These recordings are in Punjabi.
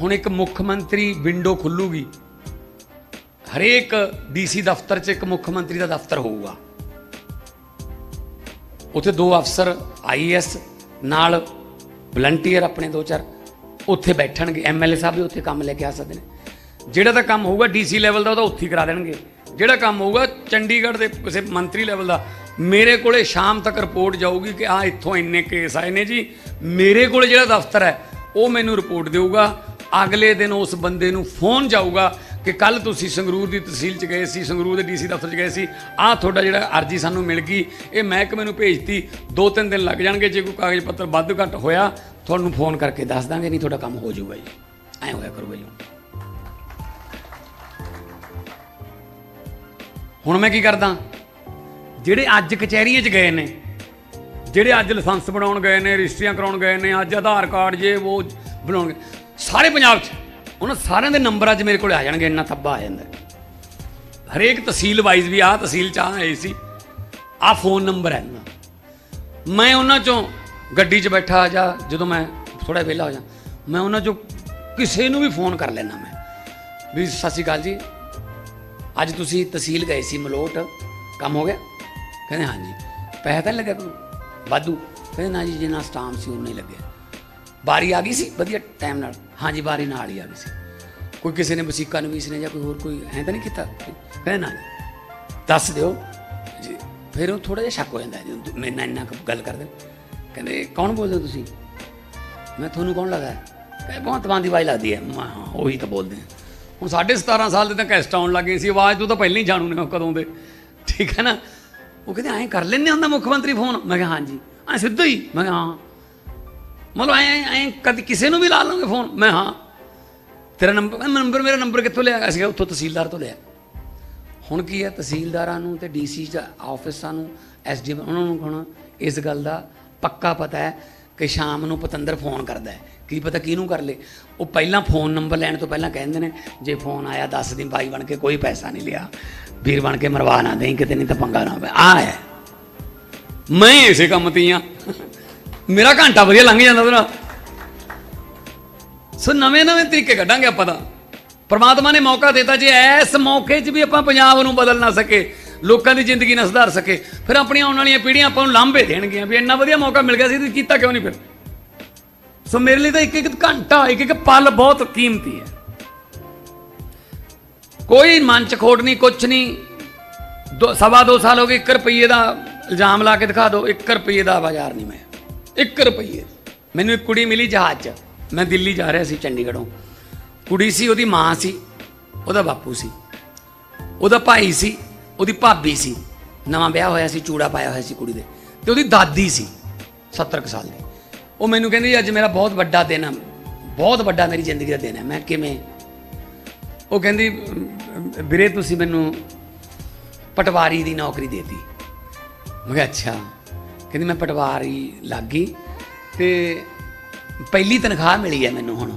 ਹੁਣ ਇੱਕ ਮੁੱਖ ਮੰਤਰੀ ਵਿੰਡੋ ਖੁੱਲੂਗੀ। ਹਰੇਕ ਡੀਸੀ ਦਫ਼ਤਰ 'ਚ ਇੱਕ ਮੁੱਖ ਮੰਤਰੀ ਦਾ ਦਫ਼ਤਰ ਹੋਊਗਾ। ਉੱਥੇ ਦੋ ਅਫਸਰ ਆਈਐਸ ਨਾਲ ਵਲੰਟੀਅਰ ਆਪਣੇ ਦੋ ਚਾਰ, ਉੱਥੇ ਬੈਠਣਗੇ। ਐਮਐਲਏ ਸਾਹਿਬ ਵੀ ਉੱਥੇ ਕੰਮ ਲੈ ਕੇ ਆ ਸਕਦੇ ਨੇ। ਜਿਹੜਾ ਤਾਂ ਕੰਮ ਹੋਊਗਾ ਡੀਸੀ ਲੈਵਲ ਦਾ, ਉਹ ਤਾਂ ਉੱਥੇ ਹੀ ਕਰਾ ਦੇਣਗੇ। ਜਿਹੜਾ ਕੰਮ ਹੋਊਗਾ ਚੰਡੀਗੜ੍ਹ ਦੇ ਕਿਸੇ ਮੰਤਰੀ ਲੈਵਲ ਦਾ। ਮੇਰੇ ਕੋਲੇ ਸ਼ਾਮ ਤੱਕ ਰਿਪੋਰਟ ਜਾਊਗੀ ਕਿ ਆ ਇੱਥੋਂ ਇੰਨੇ ਕੇਸ ਆਏ ਨੇ ਜੀ। ਮੇਰੇ ਕੋਲੇ ਜਿਹੜਾ ਦਫ਼ਤਰ ਹੈ, ਉਹ ਮੈਨੂੰ ਰਿਪੋਰਟ ਦੇਊਗਾ। ਅਗਲੇ ਦਿਨ ਉਸ ਬੰਦੇ ਨੂੰ ਫੋਨ ਜਾਊਗਾ ਕਿ ਕੱਲ ਤੁਸੀਂ ਸੰਗਰੂਰ ਦੀ ਤਹਿਸੀਲ ਚ ਗਏ ਸੀ, ਸੰਗਰੂਰ ਦੇ ਡੀਸੀ ਦਫ਼ਤਰ ਚ ਗਏ ਸੀ। ਆਹ ਤੁਹਾਡਾ ਜਿਹੜਾ ਅਰਜੀ ਸਾਨੂੰ ਮਿਲ ਗਈ, ਇਹ ਮਹਿਕਮੇ ਨੂੰ ਭੇਜਤੀ। ਦੋ ਤਿੰਨ ਦਿਨ ਲੱਗ ਜਾਣਗੇ, ਜੇ ਕੋਈ ਕਾਗਜ਼ ਪੱਤਰ ਵੱਧ ਘੱਟ ਹੋਇਆ, ਤੁਹਾਨੂੰ ਫੋਨ ਕਰਕੇ ਦੱਸ ਦਾਂਗੇ, ਨਹੀਂ ਤੁਹਾਡਾ ਕੰਮ ਹੋ ਜਾਊਗਾ ਜੀ। ਐਂ ਹੋਇਆ ਕਰੂਗਾ ਜੀ। ਹੁਣ ਮੈਂ ਕੀ ਕਰਦਾ? ਜਿਹੜੇ ਅੱਜ ਕਚਹਿਰੀਆਂ 'ਚ ਗਏ ਨੇ, ਜਿਹੜੇ ਅੱਜ ਲਾਇਸੈਂਸ ਬਣਾਉਣ ਗਏ ਨੇ ਰਜਿਸਟਰੀਆਂ ਕਰਾਉਣ ਗਏ ਨੇ, ਅੱਜ ਆਧਾਰ ਕਾਰਡ, ਜੇ ਉਹ ਬਣਾਉਣ ਸਾਰੇ ਪੰਜਾਬ 'ਚ। ਉਹਨਾਂ ਸਾਰਿਆਂ ਦੇ ਨੰਬਰ ਅੱਜ ਮੇਰੇ ਕੋਲ ਆ ਜਾਣਗੇ, ਇੰਨਾ ਥੱਬਾ ਆ ਜਾਂਦਾ। ਹਰੇਕ ਤਹਿਸੀਲ ਵਾਈਜ਼ ਵੀ ਆਹ ਤਹਿਸੀਲ 'ਚ ਆਹ ਇਹ ਸੀ। ਆਹ ਫੋਨ ਨੰਬਰ ਹੈ ਇਹਨਾਂ ਮੈਂ ਉਹਨਾਂ 'ਚੋਂ ਗੱਡੀ 'ਚ ਬੈਠਾ ਜਾਂ ਜਦੋਂ ਮੈਂ ਥੋੜਾ ਵਿਹਲਾ ਹੋ ਜਾ, ਮੈਂ ਉਹਨਾਂ 'ਚੋਂ ਕਿਸੇ ਨੂੰ ਵੀ ਫੋਨ ਕਰ ਲੈਣਾ ਮੈਂ। ਵੀ ਸਤਿ ਸ਼੍ਰੀ ਅਕਾਲ ਜੀ, ਅੱਜ ਤੁਸੀਂ ਤਹਿਸੀਲ ਗਏ ਸੀ ਮਲੋਟ, ਕੰਮ ਹੋ ਗਿਆ? ਕਹਿੰਦੇ ਹਾਂਜੀ। ਪੈਸਾ ਤਾਂ ਨੀ ਲੱਗਿਆ ਕੋਈ ਵਾਧੂ। ਕਹਿੰਦੇ ਨਾ ਜੀ, ਜਿੰਨਾ ਸਟਾਮ ਸੀ ਉਨਾ ਹੀ ਲੱਗਿਆ। ਬਾਰੀ ਆ ਗਈ ਸੀ, ਵਧੀਆ ਟਾਈਮ ਨਾਲ। ਹਾਂਜੀ, ਬਾਰੀ ਨਾਲ ਹੀ ਆ ਗਈ ਸੀ। ਕੋਈ ਕਿਸੇ ਨੇ ਵਸੀਕਾ ਨਵੀਸ ਨੇ ਜਾਂ ਕੋਈ ਹੋਰ ਕੋਈ ਐਂ ਤਾਂ ਨਹੀਂ ਕੀਤਾ ਕਹਿੰਦੇ ਦੱਸ ਦਿਓ। ਜੀ, ਫਿਰ ਉਹ ਥੋੜਾ ਜਿਹਾ ਸ਼ੱਕ ਹੋ ਜਾਂਦਾ ਜੀ ਮੇਰੇ ਨਾਲ ਇੰਨਾ ਕੁ ਗੱਲ ਕਰਦੇ ਕਹਿੰਦੇ, ਕੌਣ ਬੋਲਦੇ ਹੋ ਤੁਸੀਂ? ਮੈਂ ਤੁਹਾਨੂੰ ਕੌਣ ਲੱਗਦਾ ਹੈ? ਬਹੁਤ ਮਾਨ ਦੀ ਆਵਾਜ਼ ਲੱਗਦੀ ਹੈ। ਮੈਂ ਹਾਂ, ਉਹੀ ਤਾਂ ਬੋਲਦੇ ਆ। ਹੁਣ ਸਾਢੇ 17 ਸਾਲ ਦੇ ਤਾਂ ਕੈਸਟ ਆਉਣ ਲੱਗੇ ਸੀ। ਆਵਾਜ਼ ਤੋਂ ਤਾਂ ਪਹਿਲਾਂ ਹੀ ਜਾਣੂ ਨੇ ਉਹ ਕਦੋਂ ਦੇ। ਠੀਕ ਹੈ ਨਾ? ਉਹ ਕਹਿੰਦੇ, ਐਂ ਕਰ ਲੈਂਦੇ ਹੁੰਦਾ ਮੁੱਖ ਮੰਤਰੀ ਫੋਨ? ਮੈਂ ਕਿਹਾ, ਹਾਂਜੀ। ਐਂ ਸਿੱਧਾ ਹੀ ਮੈਂ ਕਿਹਾ, ਹਾਂ। ਮਤਲਬ ਐਂ ਐਂ ਕਦੀ ਕਿਸੇ ਨੂੰ ਵੀ ਲਾ ਲਓਗੇ ਫੋਨ? ਮੈਂ ਹਾਂ। ਤੇਰਾ ਨੰਬਰ ਨੰਬਰ, ਮੇਰਾ ਨੰਬਰ ਕਿੱਥੋਂ ਲਿਆ? ਅਸੀਂ ਕਿਹਾ ਉੱਥੋਂ ਤਹਿਸੀਲਦਾਰ ਤੋਂ ਲਿਆ। ਹੁਣ ਕੀ ਹੈ? ਤਹਿਸੀਲਦਾਰਾਂ ਨੂੰ ਤੇ ਡੀਸੀ ਦਾ ਆਫਿਸਾਂ ਨੂੰ ਐਸਡੀਐਮ ਉਹਨਾਂ ਨੂੰ ਹੁਣ ਇਸ ਗੱਲ ਦਾ ਪੱਕਾ ਪਤਾ ਹੈ ਕਿ ਸ਼ਾਮ ਨੂੰ ਪਤੰਦਰ ਫੋਨ ਕਰਦਾ ਹੈ। ਕੀ ਪਤਾ ਕਿਹਨੂੰ ਕਰ ਲੇ? ਉਹ ਪਹਿਲਾਂ ਫੋਨ ਨੰਬਰ ਲੈਣ ਤੋਂ ਪਹਿਲਾਂ ਕਹਿੰਦੇ ਨੇ, ਜੇ ਫੋਨ ਆਇਆ ਦੱਸ ਦਿਨ ਬਾਈ ਬਣ ਕੇ ਕੋਈ ਪੈਸਾ ਨਹੀਂ ਲਿਆ, ਵੀਰ ਬਣ ਕੇ ਮਰਵਾ ਨਾ ਦੇਈਂ, ਕਿਤੇ ਨਹੀਂ ਤਾਂ ਪੰਗਾ ਨਾ ਪਵੇ ਆ ਹੈ। ਮੈਂ ਇਸੇ ਕੰਮ ਤੇ ਹੀ। ਮੇਰਾ ਘੰਟਾ ਵਧੀਆ ਲੰਘ ਜਾਂਦਾ ਉਹਦੇ ਨਾਲ ਸੋ ਨਵੇਂ ਨਵੇਂ ਤਰੀਕੇ ਕੱਢਾਂਗੇ ਆਪਾਂ ਤਾਂ। ਪਰਮਾਤਮਾ ਨੇ ਮੌਕਾ ਦਿੱਤਾ ਜੇ ਇਸ ਮੌਕੇ 'ਚ ਵੀ ਆਪਾਂ ਪੰਜਾਬ ਨੂੰ ਬਦਲ ਨਾ ਸਕੇ, ਲੋਕਾਂ ਦੀ ਜ਼ਿੰਦਗੀ ਨਾ ਸੁਧਾਰ ਸਕੇ, ਫਿਰ ਆਪਣੀਆਂ ਆਉਣ ਵਾਲੀਆਂ ਪੀੜ੍ਹੀਆਂ ਆਪਾਂ ਨੂੰ ਲਾਂਭੇ ਦੇਣਗੀਆਂ ਵੀ ਇੰਨਾ ਵਧੀਆ ਮੌਕਾ ਮਿਲ ਗਿਆ ਸੀ ਤੇ ਕੀਤਾ ਕਿਉਂ ਨਹੀਂ ਫਿਰ? ਸੋ ਮੇਰੇ ਲਈ ਤਾਂ ਇੱਕ ਇੱਕ ਘੰਟਾ ਇੱਕ ਇੱਕ ਪਲ ਬਹੁਤ ਕੀਮਤੀ ਹੈ। ਕੋਈ ਮਨ ਚ ਖੋਟ ਨਹੀਂ, ਕੁਛ ਨਹੀਂ। ਦੋ, ਸਵਾ ਦੋ ਸਾਲ ਹੋ ਗਏ 1 ਰੁਪਏ ਦਾ ਇਲਜ਼ਾਮ ਲਾ ਕੇ ਦਿਖਾ ਦਿਓ 1 ਰੁਪਏ ਦਾ ਬਾਜ਼ਾਰ ਨਹੀਂ ਮੈਂ। 1 ਰੁਪਈਏ। ਮੈਨੂੰ ਇੱਕ ਕੁੜੀ ਮਿਲੀ ਜਹਾਜ਼ 'ਚ। ਮੈਂ ਦਿੱਲੀ ਜਾ ਰਿਹਾ ਸੀ ਚੰਡੀਗੜ੍ਹੋਂ। ਕੁੜੀ ਸੀ, ਉਹਦੀ ਮਾਂ ਸੀ, ਉਹਦਾ ਬਾਪੂ ਸੀ। ਉਹਦਾ ਭਾਈ ਸੀ, ਉਹਦੀ ਭਾਬੀ ਸੀ। ਨਵਾਂ ਵਿਆਹ ਹੋਇਆ ਸੀ, ਚੂੜਾ ਪਾਇਆ ਹੋਇਆ ਸੀ ਕੁੜੀ ਦੇ। ਤੇ ਉਹਦੀ ਦਾਦੀ ਸੀ 70 ਕੁ ਸਾਲ ਦੀ। ਉਹ ਮੈਨੂੰ ਕਹਿੰਦੀ, ਅੱਜ ਮੇਰਾ ਬਹੁਤ ਵੱਡਾ ਦਿਨ ਹੈ ਬਹੁਤ ਵੱਡਾ ਮੇਰੀ ਜ਼ਿੰਦਗੀ ਦਾ ਦਿਨ ਹੈ ਮੈਂ ਕਿਵੇਂ? ਉਹ ਕਹਿੰਦੀ, ਵੀਰੇ, ਤੁਸੀਂ ਮੈਨੂੰ ਪਟਵਾਰੀ ਦੀ ਨੌਕਰੀ ਦੇਤੀ। ਮੈਂ ਕਿਹਾ, ਅੱਛਾ। ਕਹਿੰਦੀ ਮੈਂ ਪਟਵਾਰੀ ਲੱਗ ਗਈ ਤੇ ਪਹਿਲੀ ਤਨਖਾਹ ਮਿਲੀ ਹੈ ਮੈਨੂੰ ਹੁਣ।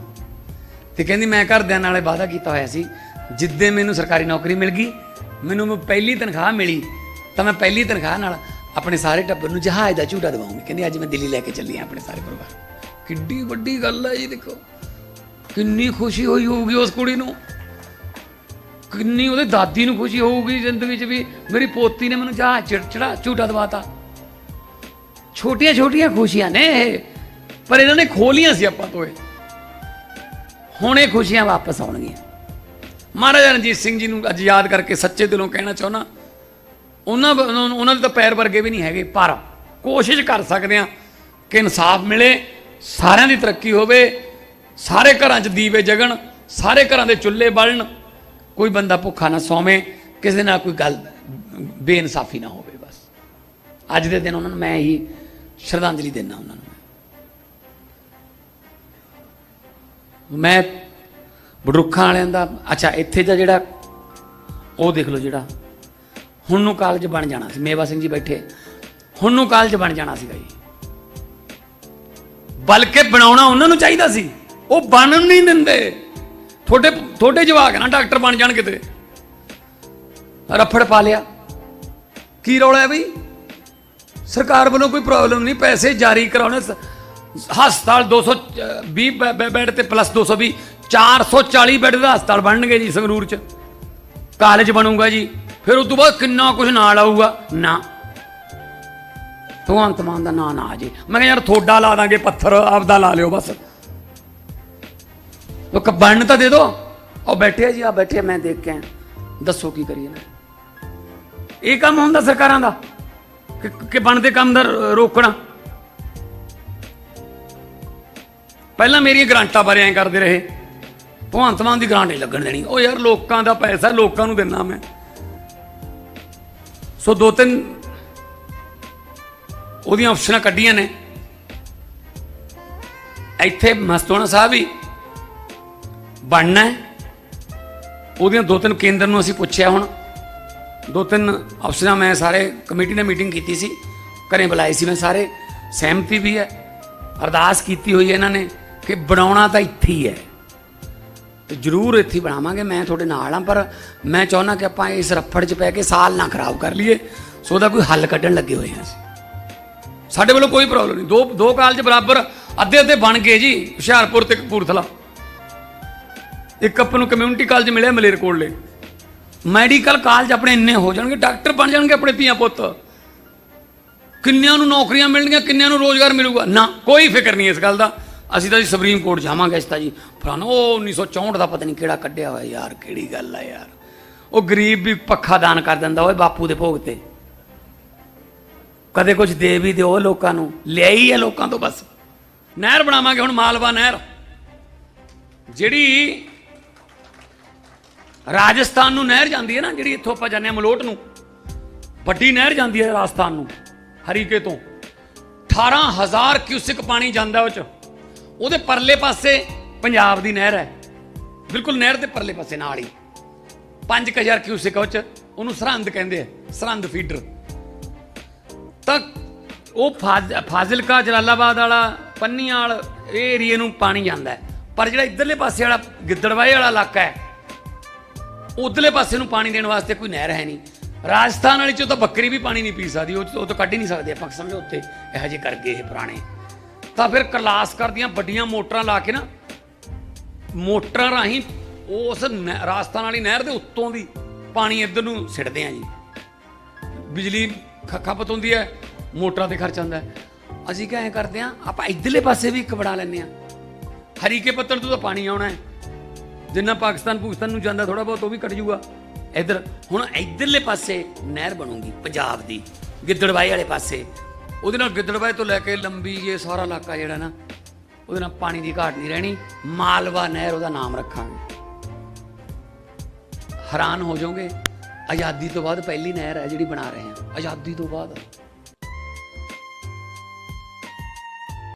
ਤੇ ਕਹਿੰਦੀ ਮੈਂ ਘਰਦਿਆਂ ਨਾਲੇ ਵਾਅਦਾ ਕੀਤਾ ਹੋਇਆ ਸੀ, ਜਿੱਦੇ ਮੈਨੂੰ ਸਰਕਾਰੀ ਨੌਕਰੀ ਮਿਲ ਗਈ, ਮੈਨੂੰ ਪਹਿਲੀ ਤਨਖਾਹ ਮਿਲੀ, ਤਾਂ ਮੈਂ ਪਹਿਲੀ ਤਨਖਾਹ ਨਾਲ ਆਪਣੇ ਸਾਰੇ ਟੱਬਰ ਨੂੰ ਜਹਾਜ਼ ਦਾ ਝੂਟਾ ਦਵਾਉਂਗੀ। ਕਹਿੰਦੀ ਅੱਜ ਮੈਂ ਦਿੱਲੀ ਲੈ ਕੇ ਚੱਲੀ ਆ ਆਪਣੇ ਸਾਰੇ ਪਰਿਵਾਰ। ਕਿੱਡੀ ਵੱਡੀ ਗੱਲ ਹੈ ਜੀ ਦੇਖੋ। ਕਿੰਨੀ ਖੁਸ਼ੀ ਹੋਈ ਹੋਊਗੀ ਉਸ ਕੁੜੀ ਨੂੰ। ਕਿੰਨੀ ਉਹਦੇ ਦਾਦੀ ਨੂੰ ਖੁਸ਼ੀ ਹੋਊਗੀ ਜ਼ਿੰਦਗੀ 'ਚ ਵੀ। ਮੇਰੀ ਪੋਤੀ ਨੇ ਮੈਨੂੰ ਜਹਾਜ਼ ਚਿੜਚੜਾ ਝੂਟਾ ਦਵਾਤਾ। ਛੋਟੀਆਂ ਛੋਟੀਆਂ ਖੁਸ਼ੀਆਂ ਨੇ ਇਹ। ਪਰ ਇਹਨਾਂ ਨੇ ਖੋਲੀਆਂ ਸੀ ਆਪਾਂ ਤੋਂ ਇਹ। ਹੁਣ ਇਹ ਖੁਸ਼ੀਆਂ ਵਾਪਸ ਆਉਣਗੀਆਂ। ਮਹਾਰਾਜਾ ਰਣਜੀਤ ਸਿੰਘ ਜੀ ਨੂੰ ਅੱਜ ਯਾਦ ਕਰਕੇ ਸੱਚੇ ਦਿਲੋਂ ਕਹਿਣਾ ਚਾਹੁੰਦਾ, ਉਹਨਾਂ ਉਹਨਾਂ ਉਹਨਾਂ ਦੇ ਤਾਂ ਪੈਰ ਵਰਗੇ ਵੀ ਨਹੀਂ ਹੈਗੇ, ਪਰ ਕੋਸ਼ਿਸ਼ ਕਰ ਸਕਦੇ ਆ ਕਿ ਇਨਸਾਫ ਮਿਲੇ, ਸਾਰਿਆਂ ਦੀ ਤਰੱਕੀ ਹੋਵੇ, ਸਾਰੇ ਘਰਾਂ 'ਚ ਦੀਵੇ ਜਗਣ, ਸਾਰੇ ਘਰਾਂ ਦੇ ਚੁੱਲ੍ਹੇ ਬਲਣ, ਕੋਈ ਬੰਦਾ ਭੁੱਖਾ ਨਾ ਸੌਵੇਂ, ਕਿਸੇ ਨਾਲ ਕੋਈ ਗੱਲ, ਬੇਇਨਸਾਫੀ ਨਾ ਹੋਵੇ ਬਸ। ਅੱਜ ਦੇ ਦਿਨ ਉਹਨਾਂ ਨੂੰ ਮੈਂ ਹੀ ਸ਼ਰਧਾਂਜਲੀ ਦੇਣਾ ਉਹਨਾਂ ਨੂੰ ਮੈਂ। ਬਡਰੁੱਖਾਂ ਵਾਲਿਆਂ ਦਾ, ਅੱਛਾ, ਇੱਥੇ ਦਾ ਜਿਹੜਾ, ਉਹ ਦੇਖ ਲਓ ਜਿਹੜਾ, ਹੁਣ ਨੂੰ ਕਾਲਜ ਬਣ ਜਾਣਾ ਸੀ, ਮੇਵਾ ਸਿੰਘ ਜੀ ਬੈਠੇ। ਹੁਣ ਨੂੰ ਕਾਲਜ ਬਣ ਜਾਣਾ ਸੀਗਾ ਜੀ। ਬਲਕਿ ਬਣਾਉਣਾ ਉਹਨਾਂ ਨੂੰ ਚਾਹੀਦਾ ਸੀ, ਉਹ ਬਣਨ ਨਹੀਂ ਦਿੰਦੇ। ਤੁਹਾਡੇ ਤੁਹਾਡੇ ਜਵਾਕ ਨਾ ਡਾਕਟਰ ਬਣ ਜਾਣ ਕਿਤੇ। ਰਫੜ ਪਾ ਲਿਆ। ਕੀ ਰੌਲਾ ਹੈ ਬਈ? ਸਰਕਾਰ ਵੱਲੋਂ ਕੋਈ ਪ੍ਰੋਬਲਮ ਨਹੀਂ, ਪੈਸੇ ਜਾਰੀ ਕਰਾਉਣੇ ਹਸਪਤਾਲ 220 ਬੈ- ਬੈ- ਬੈੱਡ ਤੇ ਪਲੱਸ 220 440 ਬੈੱਡ ਦਾ ਹਸਪਤਾਲ ਬਣਨਗੇ ਜੀ ਸੰਗਰੂਰ ਚ। ਕਾਲਜ ਬਣੂਗਾ ਜੀ, ਫਿਰ ਉਸ ਤੋਂ ਬਾਅਦ ਕਿੰਨਾ ਕੁਝ ਨਾਲ ਆਊਗਾ? ਨਾ। ਭਗਵੰਤ ਮਾਨ ਦਾ ਨਾਂ ਨਾ ਆ ਜੇ। ਮੈਂ ਕਿਹਾ ਯਾਰ ਥੋੜਾ ਲਾ ਦਾਂਗੇ ਪੱਥਰ, ਆਪਦਾ ਲਾ ਲਿਓ ਬਸ। ਉਹ ਕ ਤਾਂ ਦੇ ਦੋ। ਉਹ ਬੈਠੇ ਜੀ, ਆ ਬੈਠੇ ਮੈਂ ਦੇਖ ਕੇ ਦੱਸੋ ਕੀ ਕਰੀਏ ਨਾ। ਇਹ ਕੰਮ ਹੁੰਦਾ ਸਰਕਾਰਾਂ ਦਾ। ਕਿ ਕਿ ਬਣਦੇ ਕੰਮ ਦਾ ਰ- ਰੋਕਣਾ। ਪਹਿਲਾਂ ਮੇਰੀਆਂ ਗਰਾਂਟਾਂ ਬਾਰੇ ਐਂ ਕਰਦੇ ਰਹੇ। ਭਗਵੰਤ ਮਾਨ ਦੀ ਗਰਾਂਟ ਨਹੀਂ ਲੱਗਣ ਦੇਣੀ। ਉਹ ਯਾਰ ਲੋਕਾਂ ਦਾ ਪੈਸਾ, ਲੋਕਾਂ ਨੂੰ ਦਿੰਦਾ ਮੈਂ। ਸੋ ਦੋ ਤਿੰਨ ਉਹਦੀਆਂ ਆਪਸ਼ਨਾਂ ਕੱਢੀਆਂ ਨੇ। ਇੱਥੇ ਮਸਤੋਣਾ ਸਾਹਿਬ ਵੀ ਬਣਨਾ ਹੈ। ਉਹਦੀਆਂ ਦੋ ਤਿੰਨ ਕੇਂਦਰ ਨੂੰ ਅਸੀਂ ਪੁੱਛਿਆ ਹੁਣ। ਦੋ ਤਿੰਨ ਅਫਸਰਾਂ ਮੈਂ ਸਾਰੇ ਕਮੇਟੀ ਨੇ ਮੀਟਿੰਗ ਕੀਤੀ ਸੀ। ਘਰੇ ਬੁਲਾਏ ਸੀ ਮੈਂ ਸਾਰੇ। ਸਹਿਮਤੀ ਵੀ ਹੈ, ਅਰਦਾਸ ਕੀਤੀ ਹੋਈ ਹੈ ਇਹਨਾਂ ਨੇ ਕਿ ਬਣਾਉਣਾ ਤਾਂ ਇੱਥੇ ਹੀ ਹੈ। ਤੇ ਜ਼ਰੂਰ ਇੱਥੇ ਬਣਾਵਾਂਗੇ, ਮੈਂ ਤੁਹਾਡੇ ਨਾਲ ਹਾਂ, ਪਰ ਮੈਂ ਚਾਹੁੰਦਾ ਕਿ ਆਪਾਂ ਇਸ ਰੱਫੜ 'ਚ ਪੈ ਕੇ ਸਾਲ ਨਾ ਖਰਾਬ ਕਰ ਲਈਏ, ਸੋ ਉਹਦਾ ਕੋਈ ਹੱਲ ਕੱਢਣ ਲੱਗੇ ਹੋਏ ਹਾਂ ਅਸੀਂ। ਸਾਡੇ ਵੱਲੋਂ ਕੋਈ ਪ੍ਰੋਬਲਮ ਨਹੀਂ। ਦੋ ਦੋ ਕਾਲਜ ਬਰਾਬਰ ਅੱਧੇ ਅੱਧੇ ਬਣ ਗਏ ਜੀ, ਹੁਸ਼ਿਆਰਪੁਰ ਤੇ ਕਪੂਰਥਲਾ। ਇੱਕ ਆਪਾਂ ਨੂੰ ਕਮਿਊਨਿਟੀ ਕਾਲਜ ਮਿਲਿਆ ਮਲੇਰਕੋਟਲੇ। ਮੈਡੀਕਲ ਕਾਲਜ ਆਪਣੇ ਇੰਨੇ ਹੋ ਜਾਣਗੇ, ਡਾਕਟਰ ਬਣ ਜਾਣਗੇ ਆਪਣੇ ਧੀਆਂ ਪੁੱਤ। ਕਿੰਨਿਆਂ ਨੂੰ ਨੌਕਰੀਆਂ ਮਿਲਣਗੀਆਂ, ਕਿੰਨਿਆਂ ਨੂੰ ਰੋਜ਼ਗਾਰ ਮਿਲੂਗਾ? ਨਾ, ਕੋਈ ਫਿਕਰ ਨਹੀਂ ਇਸ ਗੱਲ ਦਾ। ਅਸੀਂ ਤਾਂ ਜੀ ਸੁਪਰੀਮ ਕੋਰਟ ਜਾਵਾਂਗੇ ਇਸ ਤਾਂ ਜੀ। ਫਲਾਣਾ ਉਹ 1964 ਦਾ ਪਤਾ ਨਹੀਂ ਕਿਹੜਾ ਕੱਢਿਆ ਹੋਇਆ, ਯਾਰ ਕਿਹੜੀ ਗੱਲ ਆ ਯਾਰ। ਉਹ ਗਰੀਬ ਵੀ ਪੱਖਾ ਦਾਨ ਕਰ ਦਿੰਦਾ, ਓਏ ਬਾਪੂ ਦੇ ਭੋਗ ਤੇ। ਕਦੇ ਕੁਝ ਦੇ ਵੀ ਦਿਓ ਲੋਕਾਂ ਨੂੰ, ਲਿਆਈ ਹੈ ਲੋਕਾਂ ਤੋਂ ਬਸ। ਨਹਿਰ ਬਣਾਵਾਂਗੇ ਹੁਣ, ਮਾਲਵਾ ਨਹਿਰ। ਜਿਹੜੀ ਰਾਜਸਥਾਨ ਨੂੰ ਨਹਿਰ ਜਾਂਦੀ ਹੈ ਨਾ, ਜਿਹੜੀ ਇੱਥੋਂ ਆਪਾਂ ਜਾਂਦੇ ਹਾਂ ਮਲੋਟ ਨੂੰ। ਵੱਡੀ ਨਹਿਰ ਜਾਂਦੀ ਹੈ ਰਾਜਸਥਾਨ ਨੂੰ, ਹਰੀਕੇ ਤੋਂ। 18000 ਕਿਊਸਿਕ ਪਾਣੀ ਜਾਂਦਾ ਉਹ ਚ। ਉਹਦੇ ਪਰਲੇ ਪਾਸੇ ਪੰਜਾਬ ਦੀ ਨਹਿਰ ਹੈ। ਬਿਲਕੁਲ ਨਹਿਰ ਦੇ ਪਰਲੇ ਪਾਸੇ ਨਾਲ ਹੀ। 5000 ਕਿਊਸਿਕ ਉਹ ਚ, ਉਹਨੂੰ ਸਰਹੰਦ ਕਹਿੰਦੇ ਆ, ਸਰਹੰਦ ਫੀਡਰ ਤਾਂ ਉਹ ਫਾਜ਼- ਫਾਜ਼ਿਲਕਾ, ਜਲਾਲਾਬਾਦ ਵਾਲਾ ਪੰਨੀ ਵਾਲ ਇਹ ਏਰੀਏ ਨੂੰ ਪਾਣੀ ਜਾਂਦਾ ਪਰ ਜਿਹੜਾ ਇਧਰਲੇ ਪਾਸੇ ਵਾਲਾ ਗਿੱਦੜਵਾਏ ਵਾਲਾ ਇਲਾਕਾ ਹੈ ਉਧਰਲੇ ਪਾਸੇ ਨੂੰ ਪਾਣੀ ਦੇਣ ਵਾਸਤੇ ਕੋਈ ਨਹਿਰ ਹੈ ਨਹੀਂ। ਰਾਜਸਥਾਨ ਵਾਲੀ ਚੋਂ ਤਾਂ ਬੱਕਰੀ ਵੀ ਪਾਣੀ ਨਹੀਂ ਪੀ ਸਕਦੀ, ਉਹ 'ਚ- ਉਹ ਤਾਂ ਕੱਢ ਹੀ ਨਹੀਂ ਸਕਦੇ ਆਪਾਂ, ਸਮਝੋ ਉੱਤੇ ਇਹੋ ਜਿਹੇ ਕਰ ਗਏ ਇਹ ਪੁਰਾਣੇ। ਤਾਂ ਫਿਰ ਕਲਾਸ ਕਰਦੀਆਂ ਵੱਡੀਆਂ ਮੋਟਰਾਂ ਲਾ ਕੇ ਨਾ, ਮੋਟਰਾਂ ਰਾਹੀਂ ਉਸ ਨਹਿ- ਰਾਜਸਥਾਨ ਵਾਲੀ ਨਹਿਰ ਦੇ ਉੱਤੋਂ ਦੀ ਪਾਣੀ ਇੱਧਰ ਨੂੰ ਸਿੱਟਦੇ ਆ ਜੀ। ਬਿਜਲੀ ਖ- ਖਪਤ ਹੁੰਦੀ ਹੈ, ਮੋਟਰਾਂ ਤੇ ਖਰਚ ਆਉਂਦਾ ਹੈ। ਅਸੀਂ ਕਿਆ ਐਂ ਕਰਦੇ ਆ ਆਪਾਂ ਇੱਧਰਲੇ ਪਾਸੇ ਵੀ ਇੱਕ ਬਣਾ ਲੈਂਦੇ ਆ ਹਰੀਕੇ ਪੱਤਣ ਤੋਂ ਤਾਂ ਪਾਣੀ ਆਉਣਾ ਹੈ। ਜਿੰਨਾ ਪਾਕਿਸਤਾਨ ਪਾਕਿਸਤਾਨ ਨੂੰ ਜਾਂਦਾ ਥੋੜਾ ਬਹੁਤ, ਉਹ ਵੀ ਕੱਟ ਜੂਗਾ ਇਧਰ, ਹੁਣ ਇਧਰਲੇ ਪਾਸੇ ਨਹਿਰ ਬਣੂਗੀ, ਪੰਜਾਬ ਦੀ ਗਿੱਦੜਵਾਈ ਵਾਲੇ ਪਾਸੇ। ਉਹਦੇ ਨਾਲ ਗਿੱਦੜਵਾਈ ਤੋਂ ਲੈ ਕੇ ਲੰਬੀ ਇਹ ਸਾਰਾ ਇਲਾਕਾ ਜਿਹੜਾ ਨਾ, ਉਹਦੇ ਨਾਲ ਪਾਣੀ ਦੀ ਘਾਟ ਨਹੀਂ ਰਹਿਣੀ। ਮਾਲਵਾ ਨਹਿਰ ਉਹਦਾ ਨਾਮ ਰੱਖਾਂਗੇ। ਹੈਰਾਨ ਹੋ ਜਾਓਗੇ, ਆਜ਼ਾਦੀ ਤੋਂ ਬਾਅਦ ਪਹਿਲੀ ਨਹਿਰ ਹੈ ਜਿਹੜੀ ਬਣਾ ਰਹੇ ਹਾਂ। ਆਜ਼ਾਦੀ ਤੋਂ ਬਾਅਦ।